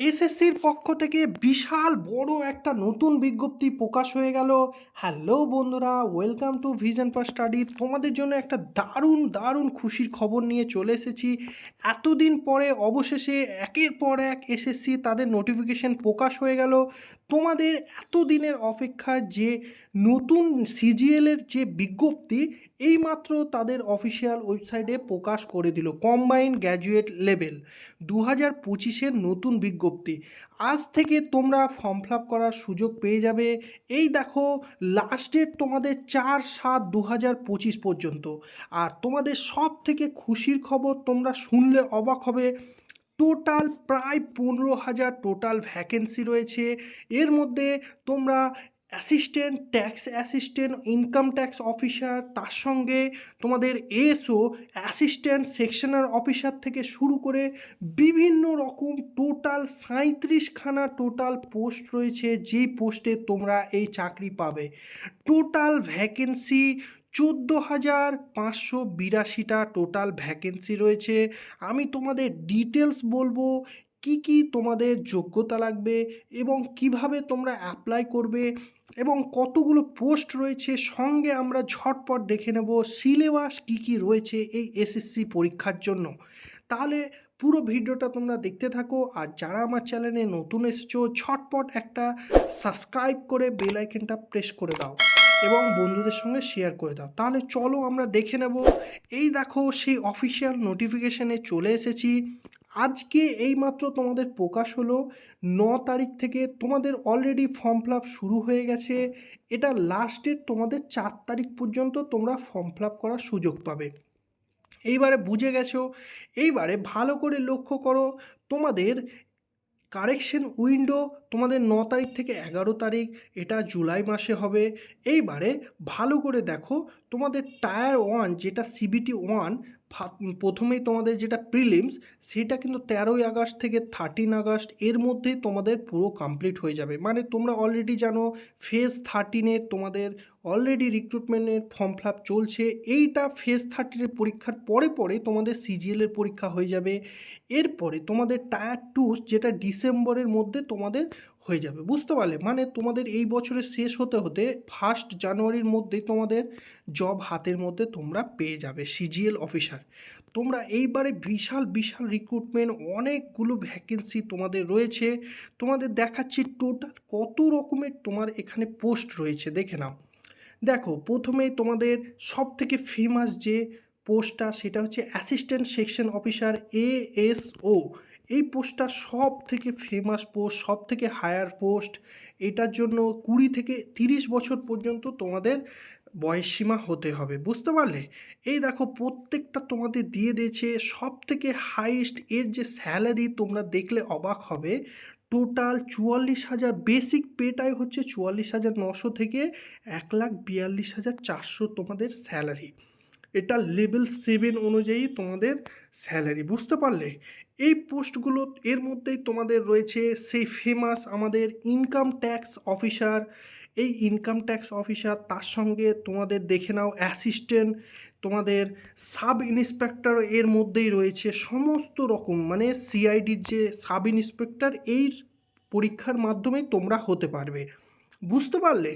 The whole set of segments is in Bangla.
এসএসসির পক্ষ থেকে বিশাল বড় একটা নতুন বিজ্ঞপ্তি প্রকাশ হয়ে গেল। হ্যালো বন্ধুরা, welcome to vision per study. তোমাদের জন্য একটা দারুণ দারুণ খুশির খবর নিয়ে চলে এসেছি। এতদিন পরে, অবশেষে একের পর এক এসএসসি তাদের নোটিফিকেশন প্রকাশ হয়ে গেল। তোমাদের এতদিনের অপেক্ষার যে নতুন সিজিএলের যে বিজ্ঞপ্তি এইমাত্র তাদের অফিসিয়াল ওয়েবসাইটে প্রকাশ করে দিল কম্বাইন গ্র্যাজুয়েট লেভেল দু হাজার পঁচিশের নতুন বিজ্ঞপ্তি। আজ থেকে তোমরা ফর্ম ফিল করার সুযোগ পেয়ে যাবে। এই দেখো লাস্ট ডেট তোমাদের চার সাত দু হাজার পঁচিশ পর্যন্ত। আর তোমাদের সব থেকে খুশির খবর তোমরা শুনলে অবাক হবে টোটাল প্রায় পনেরো হাজার টোটাল ভ্যাকেন্সি রয়েছে। এর মধ্যে তোমরা assistant tax assistant income tax officer তার সঙ্গে তোমাদের এসও অ্যাসিস্ট্যান্ট সেকশনাল অফিসার থেকে শুরু করে বিভিন্ন রকম টোটাল সাঁত্রিশখানা টোটাল পোস্ট রয়েছে যেই পোস্টে তোমরা এই চাকরি পাবে। টোটাল ভ্যাকেন্সি চোদ্দ হাজার পাঁচশো বিরাশিটা টোটাল ভ্যাকেন্সি রয়েছে। আমি তোমাদের ডিটেলস বলব কি কি তোমাদের যোগ্যতা লাগবে এবং কীভাবে তোমরা অ্যাপ্লাই করবে এবং কতগুলো পোস্ট রয়েছে সঙ্গে আমরা ঝটপট দেখে নেব সিলেবাস কি কি রয়েছে এই এসএসসি পরীক্ষার জন্য। তাহলে পুরো ভিডিওটা তোমরা দেখতে থাকো আর যারা আমার চ্যানেলে নতুন এসেছ ঝটপট একটা সাবস্ক্রাইব করে বেল আইকনটা প্রেস করে দাও এবং বন্ধুদের সঙ্গে শেয়ার করে দাও। তাহলে চলো আমরা দেখে নেব। এই দেখো সেই অফিসিয়াল নোটিফিকেশানে চলে এসেছি। আজকে এইমাত্র তোমাদের প্রকাশ হলো ন তারিখ থেকে তোমাদের অলরেডি ফর্ম ফিল শুরু হয়ে গেছে। এটা লাস্ট ডেট তোমাদের চার তারিখ পর্যন্ত তোমরা ফর্ম ফিল করার সুযোগ পাবে। এইবারে বুঝে গেছো, এইবারে ভালো করে লক্ষ্য করো, তোমাদের কারেকশন উইন্ডো তোমাদের ন তারিখ থেকে এগারো তারিখ, এটা জুলাই মাসে হবে। এইবারে ভালো করে দেখো, তোমাদের টায়ার ওয়ান যেটা সিবিটি ওয়ান প্রথমেই তোমাদের যেটা প্রিলিমস সেটা কিন্তু তেরোই আগস্ট থেকে থার্টিন আগস্ট, এর মধ্যেই তোমাদের পুরো কমপ্লিট হয়ে যাবে। মানে তোমরা অলরেডি জানো ফেজ থার্টিনের তোমাদের অলরেডি রিক্রুটমেন্টের ফর্ম ফিল চলছে। এইটা ফেজ থার্টিনের পরীক্ষার পরে পরে তোমাদের সিজিএলের পরীক্ষা হয়ে যাবে। এরপরে তোমাদের টায়ার টু যেটা ডিসেম্বরের মধ্যে তোমাদের হয়ে যাবে। বুঝতে পারলে? মানে তোমাদের এই বছরের শেষ হতে হতে ফার্স্ট জানুয়ারির মধ্যেই তোমাদের জব হাতের মধ্যে তোমরা পেয়ে যাবে সিজিএল অফিসার তোমরা এইবারে বিশাল বিশাল রিক্রুটমেন্ট অনেকগুলো ভ্যাকেন্সি তোমাদের রয়েছে। তোমাদের দেখাচ্ছি টোটাল কত রকমের তোমার এখানে পোস্ট রয়েছে, দেখে নাও। দেখো, প্রথমেই তোমাদের সব থেকে ফেমাস যে পোস্টটা সেটা হচ্ছে অ্যাসিস্ট্যান্ট সেকশন অফিসার এএসও এই পোস্টটা সব থেকে ফেমাস পোস্ট সব থেকে হায়ার পোস্ট এটার জন্য কুড়ি থেকে তিরিশ বছর পর্যন্ত তোমাদের বয়সসীমা হতে হবে, বুঝতে পারলে? এই দেখো, প্রত্যেকটা তোমাদের দিয়ে দিয়েছে সব থেকে হাইস্ট এর যে স্যালারি তোমরা দেখলে অবাক হবে টোটাল চুয়াল্লিশ হাজার বেসিক পেটাই হচ্ছে চুয়াল্লিশ হাজার নশো থেকে এক লাখ বিয়াল্লিশ হাজার চারশো তোমাদের স্যালারি এটা লেভেল সেভেন অনুযায়ী তোমাদের স্যালারি, বুঝতে পারলে? এই পোস্টগুলো, এর মধ্যেই তোমাদের রয়েছে সেই ফেমাস আমাদের ইনকাম ট্যাক্স অফিসার এই ইনকাম ট্যাক্স অফিসার তার সঙ্গে তোমাদের দেখে নাও অ্যাসিস্ট্যান্ট তোমাদের সাব ইন্সপেক্টর এর মধ্যেই রয়েছে সমস্ত রকম মানে সিআইডির যে সাব ইন্সপেক্টর এই পরীক্ষার মাধ্যমে তোমরা হতে পারবে। বুঝতে পারলে?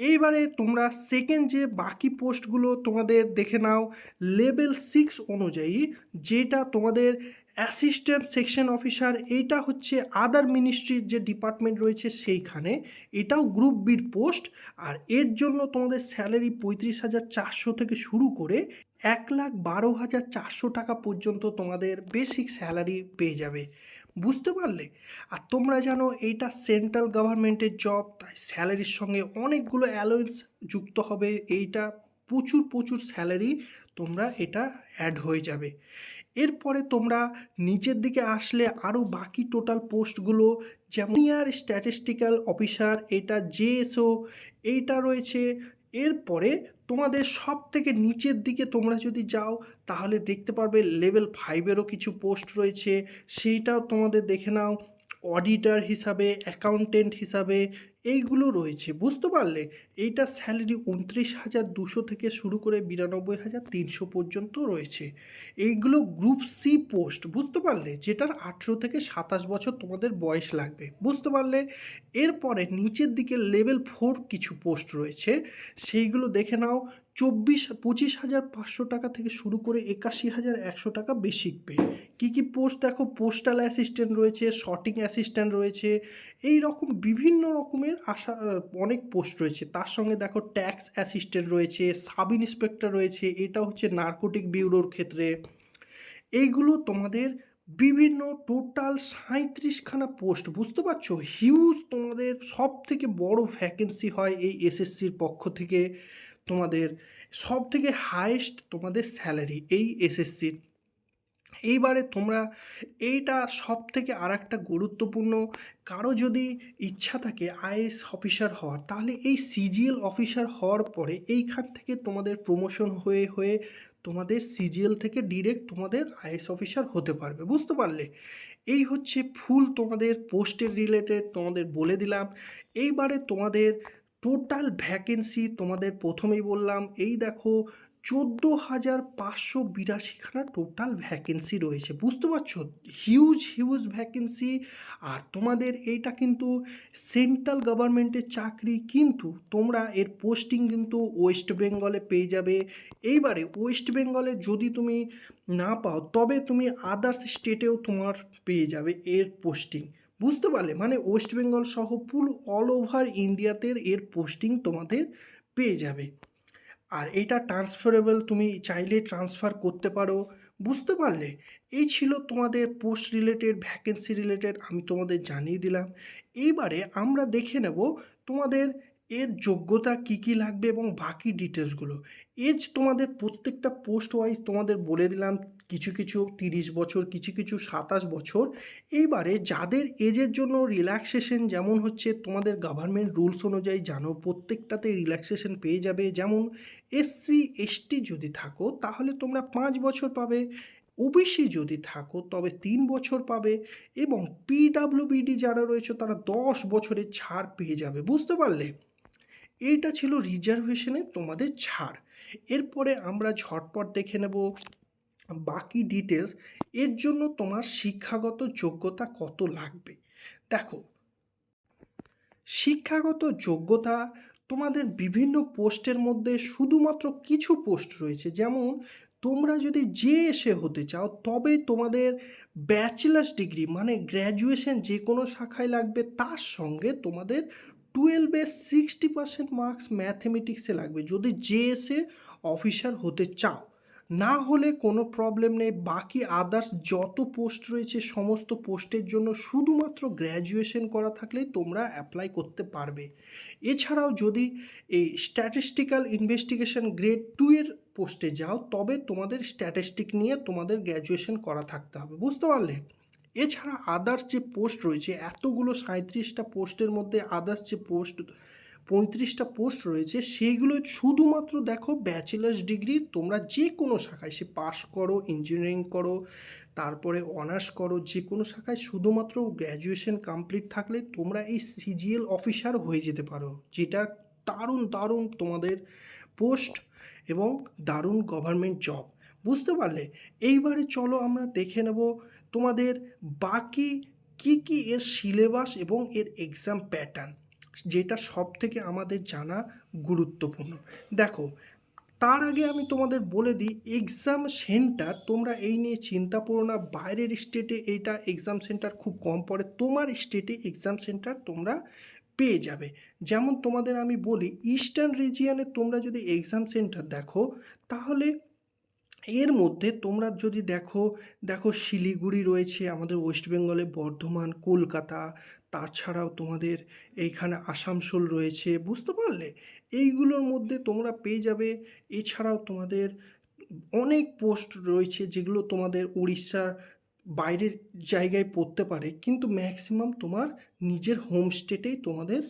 এইবারে তোমরা সেকেন্ড যে বাকি পোস্টগুলো তোমাদের দেখে নাও লেভেল সিক্স অনুযায়ী যেটা তোমাদের অ্যাসিস্ট্যান্ট সেকশন অফিসার এইটা হচ্ছে আদার মিনিস্ট্রির যে ডিপার্টমেন্ট রয়েছে সেইখানে, এটাও গ্রুপ বির পোস্ট আর এর জন্য তোমাদের স্যালারি পঁয়ত্রিশ হাজার চারশো থেকে শুরু করে এক লাখ বারো হাজার চারশো টাকা পর্যন্ত তোমাদের বেসিক স্যালারি পেয়ে যাবে। বুঝতে পারলে? আর তোমরা জানো এইটা সেন্ট্রাল গভর্নমেন্টের জব তাই স্যালারির সঙ্গে অনেকগুলো অ্যালোয়েন্স যুক্ত হবে। এইটা প্রচুর প্রচুর স্যালারি তোমরা এটা অ্যাড হয়ে যাবে। এরপরে তোমরা নিচের দিকে আসলে আরও বাকি টোটাল পোস্টগুলো যেমন ইয়ার স্ট্যাটিস্টিক্যাল অফিসার এটা জেএসও এইটা রয়েছে। এরপরে তোমাদের সব থেকে নিচের দিকে তোমরা যদি যাও, তাহলে দেখতে পারবে লেভেল ফাইভেরও কিছু পোস্ট রয়েছে। সেইটাও তোমাদের দেখে নাও। অডিটার হিসাবে, অ্যাকাউন্টেন্ট হিসাবে এইগুলো রয়েছে। বুঝতে পারলে এইটা স্যালারি উনত্রিশ হাজার দুশো থেকে শুরু করে বিরানব্বই হাজার তিনশো পর্যন্ত রয়েছে। এইগুলো গ্রুপ সি পোস্ট বুঝতে পারলে যেটার আঠেরো থেকে সাতাশ বছর তোমাদের বয়স লাগবে। বুঝতে পারলে এরপরে নিচের দিকে লেভেল ফোর কিছু পোস্ট রয়েছে। সেইগুলো দেখে নাও চব্বিশ, পঁচিশ হাজার পাঁচশো টাকা থেকে শুরু করে একাশি হাজার একশো টাকা বেসিক পে। কী কী পোস্ট? দেখো, পোস্টাল অ্যাসিস্ট্যান্ট রয়েছে শর্টিং অ্যাসিস্ট্যান্ট রয়েছে, এই রকম বিভিন্ন রকমের আশা, অনেক পোস্ট রয়েছে। তার সঙ্গে দেখো, ট্যাক্স অ্যাসিস্ট্যান্ট রয়েছে, সাব ইন্সপেক্টর রয়েছে, এটা হচ্ছে নার্কোটিক বিউরোর ক্ষেত্রে। এইগুলো তোমাদের বিভিন্ন টোটাল সাঁত্রিশখানা পোস্ট, বুঝতে পারছ? হিউজ তোমাদের সব থেকে বড় ভ্যাকেন্সি হয় এই এসএসসির পক্ষ থেকে। তোমাদের সব থেকে হায়েস্ট তোমাদের স্যালারি এই এসএসসির এইবারে তোমরা এইটা সব থেকে আর একটা গুরুত্বপূর্ণ, কারও যদি ইচ্ছা থাকে আইএস অফিসার হওয়ার, তাহলে এই সিজিএল অফিসার হওয়ার পরে এইখান থেকে তোমাদের প্রমোশন হয়ে হয়ে তোমাদের সিজিএল থেকে ডিরেক্ট তোমাদের আইএস অফিসার হতে পারবে, বুঝতে পারলে? এই হচ্ছে ফুল তোমাদের পোস্টের রিলেটেড তোমাদের বলে দিলাম। এইবারে তোমাদের টোটাল ভ্যাকেন্সি তোমাদের প্রথমেই বললাম, এই দেখো চোদ্দ হাজার পাঁচশো বিরাশিখানা টোটাল ভ্যাকেন্সি রয়েছে, বুঝতে পারছ? Huge huge vacancy. আর তোমাদের এইটা কিন্তু সেন্ট্রাল গভর্নমেন্টের চাকরি, কিন্তু তোমরা এর পোস্টিং কিন্তু ওয়েস্ট বেঙ্গলে পেয়ে যাবে। এইবারে ওয়েস্ট বেঙ্গলে যদি তুমি না পাও, তবে তুমি আদার্স স্টেটেও তোমার পেয়ে যাবে এর পোস্টিং। বুঝতে পারলে মানে ওয়েস্ট বেঙ্গল সহ পুল অল ওভার ইন্ডিয়াতে এর পোস্টিং তোমাদের পেয়ে যাবে। আর এটা ট্রান্সফারেবল তুমি চাইলে ট্রান্সফার করতে পারো। বুঝতে পারলে, এই ছিল তোমাদের পোস্ট রিলেটেড ভ্যাকেন্সি রিলেটেড আমি তোমাদের জানিয়ে দিলাম। এইবারে আমরা দেখে নেব তোমাদের এর যোগ্যতা কি কি লাগবে এবং বাকি ডিটেলসগুলো এজ তোমাদের প্রত্যেকটা পোস্ট ওয়াইজ তোমাদের বলে দিলাম, কিছু কিছু তিরিশ বছর, কিছু কিছু সাতাশ বছর। এইবারে যাদের এজের জন্য রিল্যাক্সেশন যেমন হচ্ছে, তোমাদের গভর্নমেন্ট রুলস অনুযায়ী জানো, প্রত্যেকটাতে রিল্যাক্সেশন পেয়ে যাবে। যেমন এসসি এসটি যদি থাকো, তাহলে তোমরা পাঁচ বছর পাবে। ওবিসি যদি থাকো, তবে তিন বছর পাবে এবং পিডাব্লিউবিডি যারা রয়েছে, তারা দশ বছরের ছাড় পেয়ে যাবে। বুঝতে পারলে? এইটা ছিল রিজার্ভেশনে তোমাদের ছাড়। এরপরে আমরা ঝটপট দেখে নেব বাকি ডিটেলস এর জন্য তোমার শিক্ষাগত যোগ্যতা কত লাগবে? দেখো, শিক্ষাগত যোগ্যতা তোমাদের বিভিন্ন পোস্টের মধ্যে শুধুমাত্র কিছু পোস্ট রয়েছে। যেমন, তোমরা যদি যে এসে হতে চাও, তবে তোমাদের ব্যাচেলার্স ডিগ্রি মানে গ্র্যাজুয়েশন যে কোনো শাখায় লাগবে, তার সঙ্গে তোমাদের টুয়েলভে সিক্সটি পার্সেন্ট মার্কস ম্যাথমেটিক্সে লাগবে। যদি যে এসে অফিসার হতে চাও, না হলে কোনো প্রবলেম নেই। বাকি আদার্স যত পোস্ট রয়েছে, সমস্ত পোস্টের জন্য শুধুমাত্র গ্র্যাজুয়েশন করা থাকলেই তোমরা অ্যাপ্লাই করতে পারবে। এছাড়াও যদি এই স্ট্যাটিস্টিক্যাল ইনভেস্টিগেশন গ্রেড টু এর পোস্টে যাও, তবে তোমাদের স্ট্যাটিস্টিক নিয়ে তোমাদের গ্র্যাজুয়েশন করা থাকতে হবে। বুঝতে পারলে? এছাড়া আদার্স যে পোস্ট রয়েছে, এতগুলো সাঁত্রিশটা পোস্টের মধ্যে আদার্স যে পোস্ট পঁয়ত্রিশটা পোস্ট রয়েছে সেইগুলো শুধুমাত্র দেখো ব্যাচেলার্স ডিগ্রি তোমরা যে কোনো শাখায় সে পাস করো ইঞ্জিনিয়ারিং করো, তারপরে অনার্স করো যে কোনো শাখায় শুধুমাত্র গ্র্যাজুয়েশন কমপ্লিট থাকলে তোমরা এই সিজিএল অফিসার হয়ে যেতে পারো যেটা দারুণ দারুণ তোমাদের পোস্ট এবং দারুণ গভর্নমেন্ট জব বুঝতে পারলে? এইবারে চলো আমরা দেখে নেব তোমাদের বাকি কি কি এর সিলেবাস এবং এর এক্সাম প্যাটার্ন যেটা সব থেকে আমাদের জানা গুরুত্বপূর্ণ। দেখো, তার আগে আমি তোমাদের বলে দিই এক্সাম সেন্টার তোমরা এই নিয়ে চিন্তা করো না, বাইরের স্টেটে এইটা এক্সাম সেন্টার খুব কম পড়ে, তোমার স্টেটে এক্সাম সেন্টার তোমরা পেয়ে যাবে। যেমন তোমাদের আমি বলি ইস্টার্ন রিজিয়নে তোমরা যদি এক্সাম সেন্টার দেখো, তাহলে এর মধ্যে তোমরা যদি দেখো দেখো শিলিগুড়ি রয়েছে আমাদের ওয়েস্ট বেঙ্গলে, বর্ধমান, কলকাতা, তাছাড়াও তোমাদের এইখানে আসানসোল রয়েছে, বুঝতে পারলে? এইগুলোর মধ্যে তোমরা পেয়ে যাবে। এছাড়াও তোমাদের অনেক পোস্ট রয়েছে যেগুলো তোমাদের উড়িষ্যার বাইরের জায়গায় পড়তে পারে, কিন্তু ম্যাক্সিমাম তোমার নিজের হোম স্টেটেই তোমাদের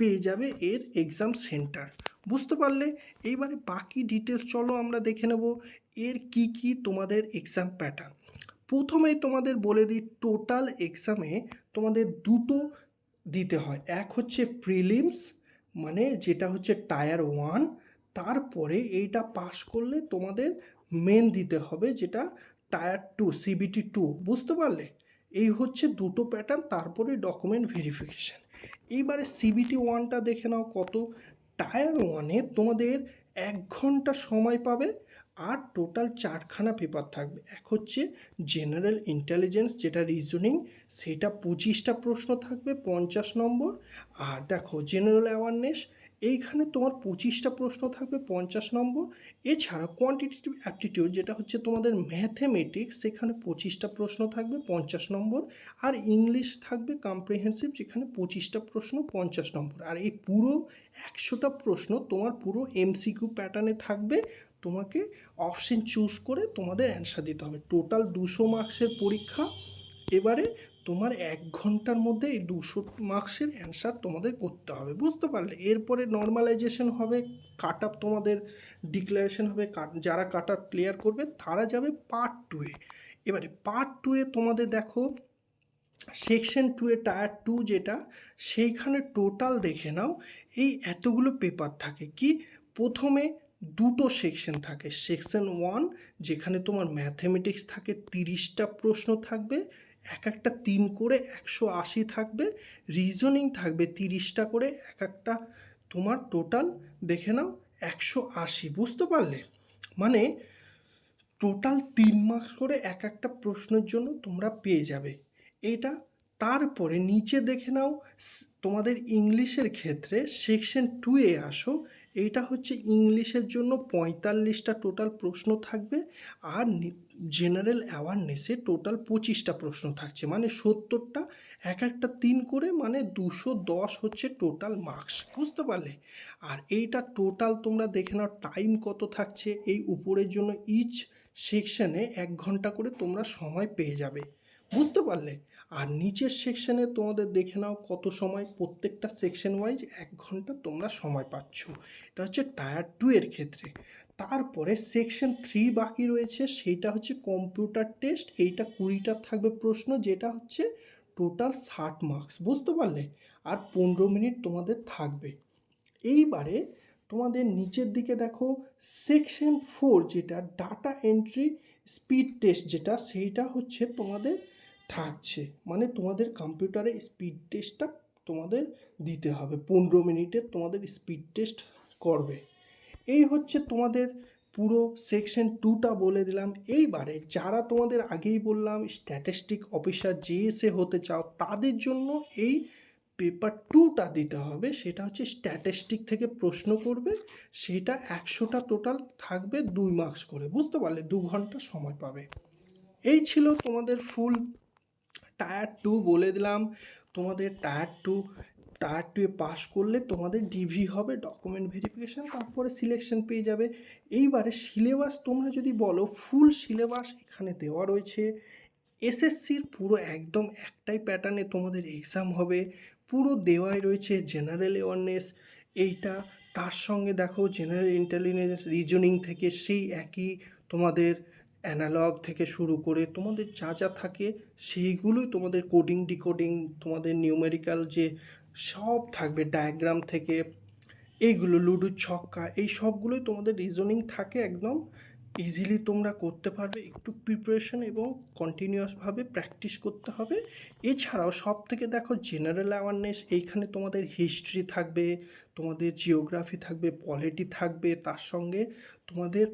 পেয়ে যাবে এর এক্সাম সেন্টার বুঝতে পারলে? এইবারে বাকি ডিটেলস চলো আমরা দেখে নেব। এর কি কি তোমাদের এক্সাম প্যাটার্ন প্রথমেই তোমাদের বলে দিই টোটাল এক্সামে তোমাদের দুটো দিতে হয়। এক হচ্ছে প্রিলিমস মানে যেটা হচ্ছে টায়ার ওয়ান তারপরে এইটা পাস করলে তোমাদের মেন দিতে হবে যেটা টায়ার টু সিবিটি টু বুঝতে পারলে? এই হচ্ছে দুটো প্যাটার্ন তারপরে ডকুমেন্ট ভেরিফিকেশান এইবারে সিবিটি ওয়ানটা দেখে নাও কত। টায়ার ওয়ানে তোমাদের এক ঘণ্টা সময় পাবে। আর টোটাল চারখানা পেপার থাকবে। এক হচ্ছে জেনারেল ইন্টেলিজেন্স যেটা রিজনিং সেটা পঁচিশটা প্রশ্ন থাকবে, পঞ্চাশ নম্বর। আর দেখো জেনারেল অ্যাওয়ারনেস এইখানে তোমার পঁচিশটা প্রশ্ন থাকবে, পঞ্চাশ নম্বর। এছাড়া কোয়ান্টিটেটিভ অ্যাপটিটিউড যেটা হচ্ছে তোমাদের ম্যাথেমেটিক্স সেখানে পঁচিশটা প্রশ্ন থাকবে, পঞ্চাশ নম্বর। আর ইংলিশ থাকবে কম্প্রিহেন্সিভ যেখানে পঁচিশটা প্রশ্ন, পঞ্চাশ নম্বর। আর এই পুরো একশোটা প্রশ্ন তোমার পুরো এমসিকিউ প্যাটার্নে থাকবে। তোমাকে অপশন চুজ করে তোমাদের অ্যান্সার দিতে হবে। টোটাল দুশো মার্কসের পরীক্ষা, এবারে তোমার এক ঘণ্টার মধ্যে এই দুশো মার্কসের অ্যান্সার তোমাদের করতে হবে, বুঝতে পারলে? এরপরে নর্মালাইজেশন হবে কাট আপ তোমাদের ডিক্লারেশন হবে যারা কাট আপ ক্লিয়ার করবে, তারা যাবে পার্ট টুয়ে এবারে পার্ট টুয়ে তোমাদের দেখো section two A tier two যেটা, সেইখানে টোটাল দেখে নাও, এই এতগুলো পেপার থাকে। কি? প্রথমে দুটো সেকশন থাকে। সেকশন ওয়ান যেখানে তোমার ম্যাথমেটিক্স থাকে, তিরিশটা প্রশ্ন থাকবে, এক একটা তিন করে একশো আশি থাকবে রিজনিং থাকবে তিরিশটা করে এক একটা তোমার টোটাল দেখে নাও একশো আশি, বুঝতে পারলে? মানে টোটাল তিন মার্কস করে এক একটা প্রশ্নের জন্য তোমরা পেয়ে যাবে। এটা তারপরে নিচে দেখে নাও, তোমাদের ইংলিশের ক্ষেত্রে সেকশন টুয়ে আসো এইটা হচ্ছে ইংলিশের জন্য পঁয়তাল্লিশটা টোটাল প্রশ্ন থাকবে আর জেনারেল অ্যাওয়ারনেসে টোটাল পঁচিশটা প্রশ্ন থাকছে। মানে সত্তরটা, এক একটা তিন করে মানে দুশো দশ হচ্ছে টোটাল মার্কস বুঝতে পারলে? আর এইটা টোটাল তোমরা দেখে নাও টাইম কত থাকছে, এই উপরের জন্য ইচ সেকশনে এক ঘণ্টা করে তোমরা সময় পেয়ে যাবে, বুঝতে পারলে? আর নিচের সেকশনে তোমাদের দেখে নাও কত সময় প্রত্যেকটা সেকশন ওয়াইজ এক ঘণ্টা তোমরা সময় পাচ্ছ। এটা হচ্ছে টায়ার টু এর ক্ষেত্রে। তারপরে সেকশন থ্রি বাকি রয়েছে, সেইটা হচ্ছে কম্পিউটার টেস্ট এইটা কুড়িটা থাকবে প্রশ্ন, যেটা হচ্ছে টোটাল ষাট মার্কস বুঝতে পারলে? আর পনেরো মিনিট তোমাদের থাকবে। এইবারে তোমাদের নিচের দিকে দেখো সেকশন ফোর যেটা ডাটা এন্ট্রি স্পিড টেস্ট যেটা, সেইটা হচ্ছে তোমাদের থাকছে। মানে তোমাদের কম্পিউটারে স্পিড টেস্টটা তোমাদের দিতে হবে। পনেরো মিনিটের তোমাদের স্পিড টেস্ট করবে। এই হচ্ছে তোমাদের পুরো সেকশন টুটা বলে দিলাম। এইবারে যারা তোমাদের আগেই বললাম স্ট্যাটিস্টিক অফিসার জেএসএ হতে চাও, তাদের জন্য এই পেপার টুটা দিতে হবে। সেটা হচ্ছে স্ট্যাটিস্টিক থেকে প্রশ্ন করবে। সেটা একশোটা টোটাল থাকবে দুই মার্কস করে। বুঝতে পারলে দু ঘণ্টা সময় পাবে। এই ছিল তোমাদের ফুল টায়ার টু বলে দিলাম। তোমাদের টায়ার টু টায়ার টুয়ে পাস করলে তোমাদের ডিভি হবে ডকুমেন্ট ভেরিফিকেশান তারপরে সিলেকশন পেয়ে যাবে। এইবারে সিলেবাস তোমরা যদি বলো ফুল সিলেবাস এখানে দেওয়া রয়েছে। এসএসসির পুরো একদম একটাই প্যাটার্নে তোমাদের এক্সাম হবে। পুরো দেওয়াই রয়েছে জেনারেল অ্যাওয়ারনেস এইটা, তার সঙ্গে দেখো জেনারেল ইন্টেলিজেন্স রিজনিং থেকে সেই একই তোমাদের অ্যানালগ থেকে শুরু করে তোমাদের যা যা থাকে, সেইগুলোই তোমাদের কোডিং ডিকোডিং তোমাদের নিউমেরিক্যাল যে সব থাকবে ডায়াগ্রাম থেকে এইগুলো লুডো ছক্কা, এই সবগুলোই তোমাদের রিজনিং থাকে একদম ইজিলি তোমরা করতে পারবে, একটু প্রিপারেশন এবং কন্টিনিউয়াসভাবে প্র্যাকটিস করতে হবে। এছাড়াও সব থেকে দেখো জেনারেল অ্যাওয়ারনেস এইখানে তোমাদের হিস্ট্রি থাকবে, তোমাদের জিওগ্রাফি থাকবে পলিটি থাকবে, তার সঙ্গে তোমাদের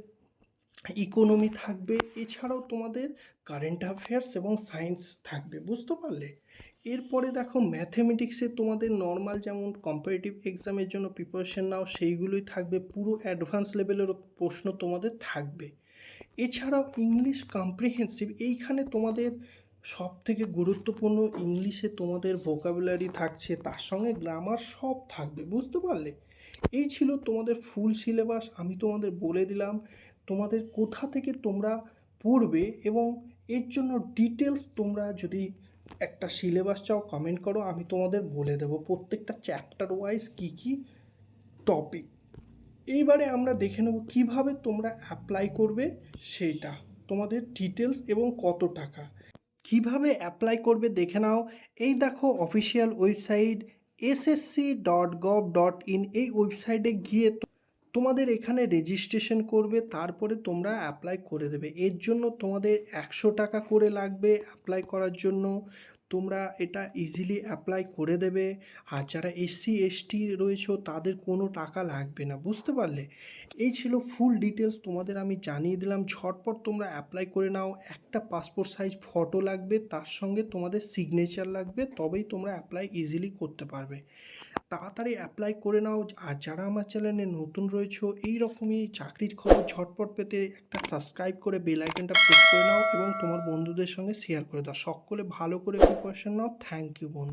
ইকোনমি থাকবে, এছাড়াও তোমাদের কারেন্ট অ্যাফেয়ার্স এবং সায়েন্স থাকবে, বুঝতে পারলে? এরপরে দেখো ম্যাথমেটিক্সে তোমাদের নর্মাল যেমন কম্পারেটিভ এক্সামের জন্য প্রিপারেশন নাও, সেইগুলোই থাকবে, পুরো অ্যাডভান্স লেভেলের প্রশ্ন তোমাদের থাকবে। এছাড়াও ইংলিশ কম্প্রিহেন্সিভ এইখানে তোমাদের সব থেকে গুরুত্বপূর্ণ ইংলিশে তোমাদের ভোকাবুলারি থাকছে, তার সঙ্গে গ্রামার সব থাকবে, বুঝতে পারলে? এই ছিল তোমাদের ফুল সিলেবাস আমি তোমাদের বলে দিলাম। তোমাদের কোথা থেকে তোমরা পড়বে এবং এর জন্য ডিটেলস তোমরা যদি একটা সিলেবাস চাও কমেন্ট করো, আমি তোমাদের বলে দেবো প্রত্যেকটা চ্যাপ্টার ওয়াইজ কী কী টপিক এইবারে আমরা দেখে নেব কীভাবে তোমরা অ্যাপ্লাই করবে সেটা, তোমাদের ডিটেলস এবং কত টাকা। কীভাবে অ্যাপ্লাই করবে দেখে নাও। এই দেখো official website SSC dot gov dot in এই ওয়েবসাইটে গিয়ে তোমাদের এখানে রেজিস্ট্রেশন করবে, তারপরে তোমরা অ্যাপ্লাই করে দেবে। এর জন্য তোমাদের একশো টাকা করে লাগবে অ্যাপ্লাই করার জন্য। তোমরা এটা ইজিলি অ্যাপ্লাই করে দেবে। আর যারা এসসি এসটি রয়েছে, তাদের কোনো টাকা লাগবে না, বুঝতে পারলে? এই ছিল ফুল ডিটেলস তোমাদের আমি জানিয়ে দিলাম। ঝটপট তোমরা অ্যাপ্লাই করে নাও। একটা পাসপোর্ট সাইজ ফটো লাগবে, তার সঙ্গে তোমাদের সিগনেচার লাগবে, তবেই তোমরা অ্যাপ্লাই ইজিলি করতে পারবে। তাড়াতাড়ি অ্যাপ্লাই করে নাও। আর যারা আমার চ্যানেলে নতুন রয়েছো এই রকমই চাকরির খবর ঝটপট পেতে একটা সাবস্ক্রাইব করে বেল আইকনটা প্রেস করে নাও এবং তোমার বন্ধুদের সঙ্গে শেয়ার করে দাও। সকলে ভালো করে প্রিপারেশন নাও। থ্যাংক ইউ বন্ধুরা।